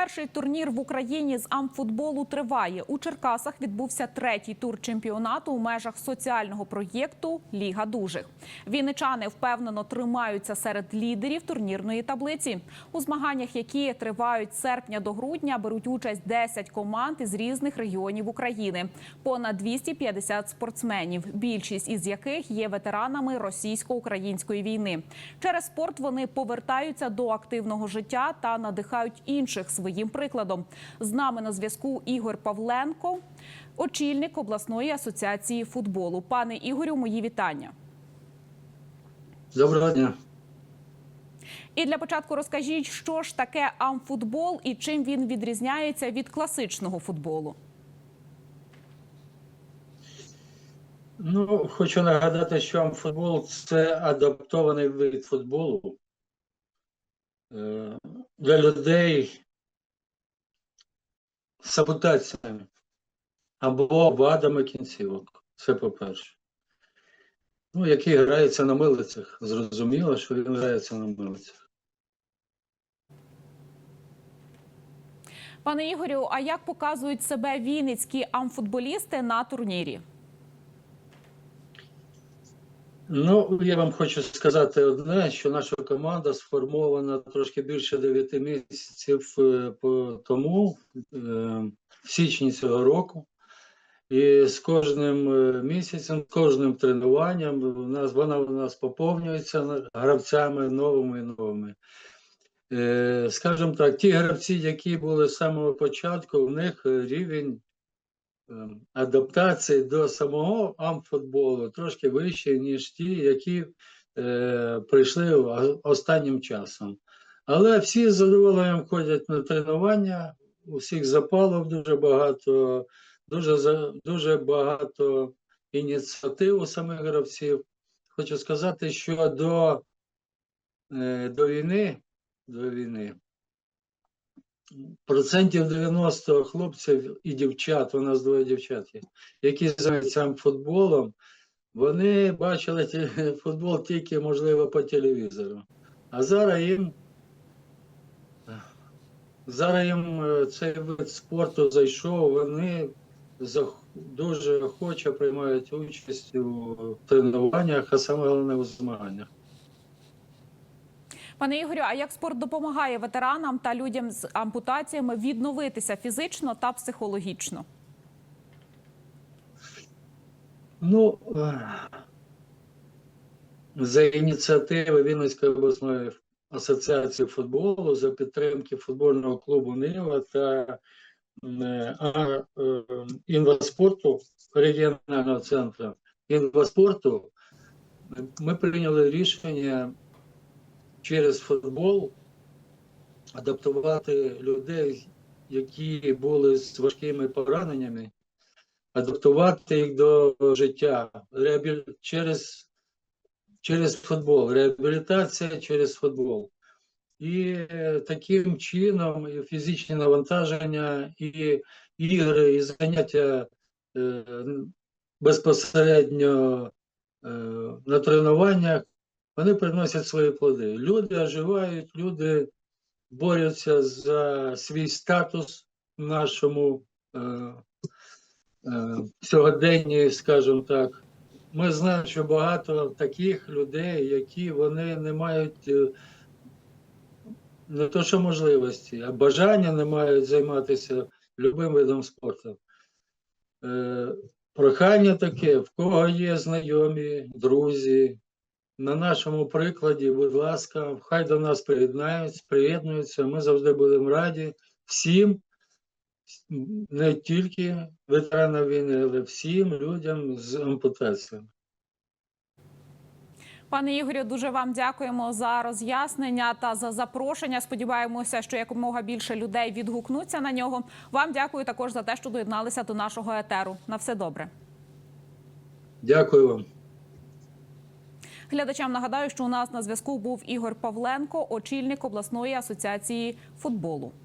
Перший турнір в Україні з амфутболу триває. У Черкасах відбувся третій тур чемпіонату у межах соціального проєкту Ліга дужих. Вінничани впевнено тримаються серед лідерів турнірної таблиці. У змаганнях, які тривають з серпня до грудня, беруть участь 10 команд із різних регіонів України. Понад 250 спортсменів, більшість із яких є ветеранами російсько-української війни. Через спорт вони повертаються до активного життя та надихають інших своїм прикладом. З нами на зв'язку Ігор Павленко, очільник обласної асоціації футболу. Пане Ігорю, мої вітання. Доброго дня. І для початку розкажіть, що ж таке амфутбол і чим він відрізняється від класичного футболу. Ну, хочу нагадати, що футбол це адаптований вид футболу е, для людей з ампутаціями або вадами кінцівок. Це по-перше. Ну, який грається на милицях. Зрозуміло, що він грається на милицях. Пане Ігорю, а як показують себе вінницькі амфутболісти на турнірі? Ну, я вам хочу сказати одне, що наша команда сформована трошки більше 9 місяців е, тому, е, в січні цього року. І з кожним е, місяцем, з кожним тренуванням у нас, вона у нас поповнюється гравцями новими і новими. Скажімо так, ті гравці, які були з самого початку, у них рівень адаптації до самого амфутболу трошки вищий, ніж ті, які е, прийшли останнім часом. Але всі з задоволенням ходять на тренування, у всіх запалів дуже багато, дуже, дуже багато ініціатив у самих гравців. Хочу сказати, що до, е, до війни, до війни процентів 90 хлопців і дівчат, у нас двоє дівчат які займаються футболом, вони бачили футбол тільки, можливо, по телевізору. А зараз їм, зараз їм е, цей вид спорту зайшов, вони дуже охоче приймають участь у тренуваннях, а саме головне у змаганнях. Пане Ігорю, а як спорт допомагає ветеранам та людям з ампутаціями відновитися фізично та психологічно? Ну, е, за ініціативи Вінницької обласної асоціації футболу, за підтримки футбольного клубу Нива та е, е, інваспорту регіонального центру інваспорту, ми прийняли рішення через футбол адаптувати людей, які були з важкими пораненнями, адаптувати їх до життя через, через футбол, реабілітація через футбол. І е, таким чином і фізичні навантаження, і ігри, і заняття е, безпосередньо е, на тренуваннях, вони приносять свої плоди. Люди оживають, люди борються за свій статус в нашому е, е, сьогоденні, скажімо так. Ми знаємо, що багато таких людей, які вони не мають е, не то, що можливості, а бажання не мають займатися любим видом спорту. Е, прохання таке, в кого є знайомі, друзі, на нашому прикладі, будь ласка, хай до нас приєднаються, приєднуються. Ми завжди будемо раді всім, не тільки ветеранам війни, але всім людям з ампутаціями. Пане Ігорю, дуже вам дякуємо за роз'яснення та за запрошення. Сподіваємося, що якомога більше людей відгукнуться на нього. Вам дякую також за те, що доєдналися до нашого етеру. На все добре. Дякую вам. Глядачам нагадаю, що у нас на зв'язку був Ігор Павленко, очільник обласної асоціації футболу.